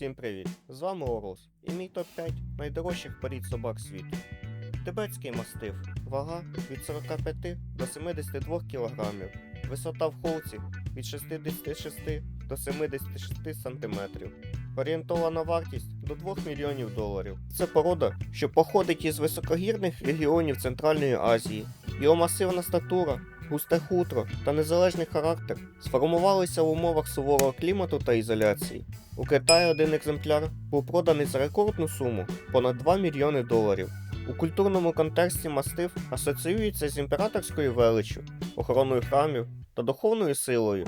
Всім привіт! З вами Орос і мій топ-5 найдорожчих порід собак світу. Тибетський мастиф. Вага від 45 до 72 кг. Висота в холці від 66 до 76 см. Орієнтована вартість до 2 мільйонів доларів. Це порода, що походить із високогірних регіонів Центральної Азії. Його масивна статура, густе хутро та незалежний характер сформувалися в умовах суворого клімату та ізоляції. У Китаї один екземпляр був проданий за рекордну суму понад 2 мільйони доларів. У культурному контексті мастиф асоціюється з імператорською величчю, охороною храмів та духовною силою.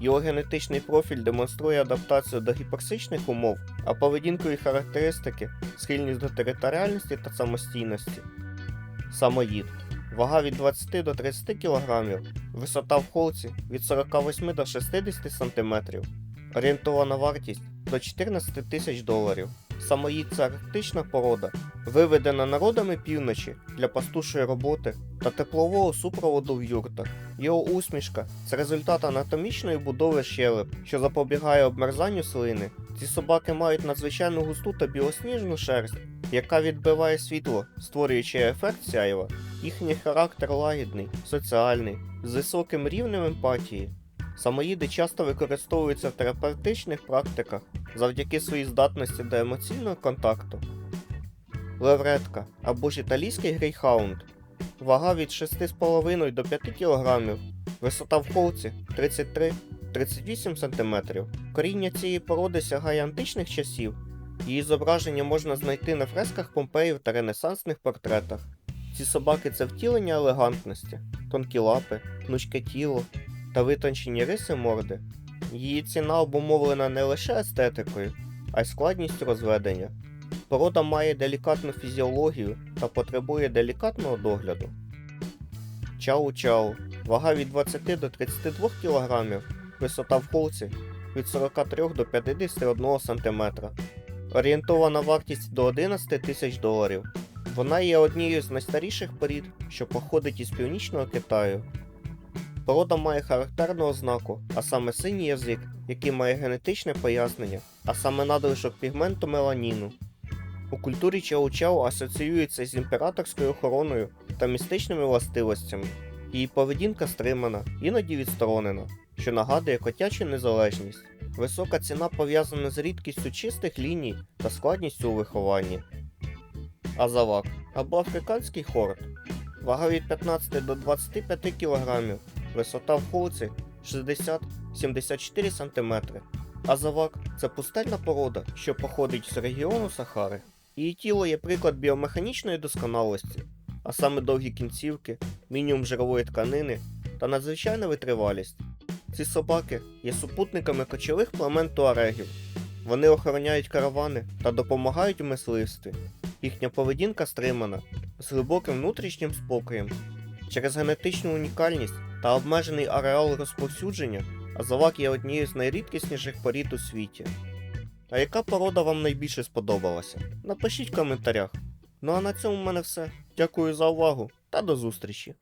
Його генетичний профіль демонструє адаптацію до гіперсичних умов, а поведінкові характеристики схильність до територіальності та самостійності. Самоїд. Вага від 20 до 30 кг, висота в холці від 48 до 60 см, орієнтована вартість до 14 тисяч доларів. Самоїд це арктична порода, виведена народами півночі для пастушої роботи та теплового супроводу в юртах. Його усмішка це результат анатомічної будови щелеп, що запобігає обмерзанню слини. Ці собаки мають надзвичайно густу та білосніжну шерсть, яка відбиває світло, створюючи ефект сяйва. Їхній характер лагідний, соціальний, з високим рівнем емпатії. Самоїди часто використовуються в терапевтичних практиках завдяки своїй здатності до емоційного контакту. Левретка або ж італійський грейхаунд. Вага від 6,5 до 5 кг, висота в холці 33-38 см. Коріння цієї породи сягає античних часів. Її зображення можна знайти на фресках Помпеїв та ренесансних портретах. Ці собаки це втілення елегантності, тонкі лапи, гнучке тіло та витончені риси морди. Її ціна обумовлена не лише естетикою, а й складністю розведення. Порода має делікатну фізіологію та потребує делікатного догляду. Чау-чау. Вага від 20 до 32 кг, висота в холці від 43 до 51 см. Орієнтована вартість до 11 тисяч доларів. Вона є однією з найстаріших порід, що походить із північного Китаю. Порода має характерну ознаку, а саме синій язик, який має генетичне пояснення, а саме надлишок пігменту меланіну. У культурі чау-чау асоціюється з імператорською охороною та містичними властивостями. Її поведінка стримана, іноді відсторонена, що нагадує котячу незалежність. Висока ціна пов'язана з рідкістю чистих ліній та складністю у вихованні. Азавак або африканський хорд. Вага від 15 до 25 кг, висота в холці 60-74 см. Азавак це пустельна порода, що походить з регіону Сахари. Її тіло є приклад біомеханічної досконалості, а саме довгі кінцівки, мінімум жирової тканини та надзвичайна витривалість. Ці собаки є супутниками кочових племен туарегів. Вони охороняють каравани та допомагають у мисливстві. Їхня поведінка стримана з глибоким внутрішнім спокоєм. Через генетичну унікальність та обмежений ареал розповсюдження Азавак є однією з найрідкісніших порід у світі. А яка порода вам найбільше сподобалася? Напишіть в коментарях. Ну а на цьому в мене все. Дякую за увагу та до зустрічі!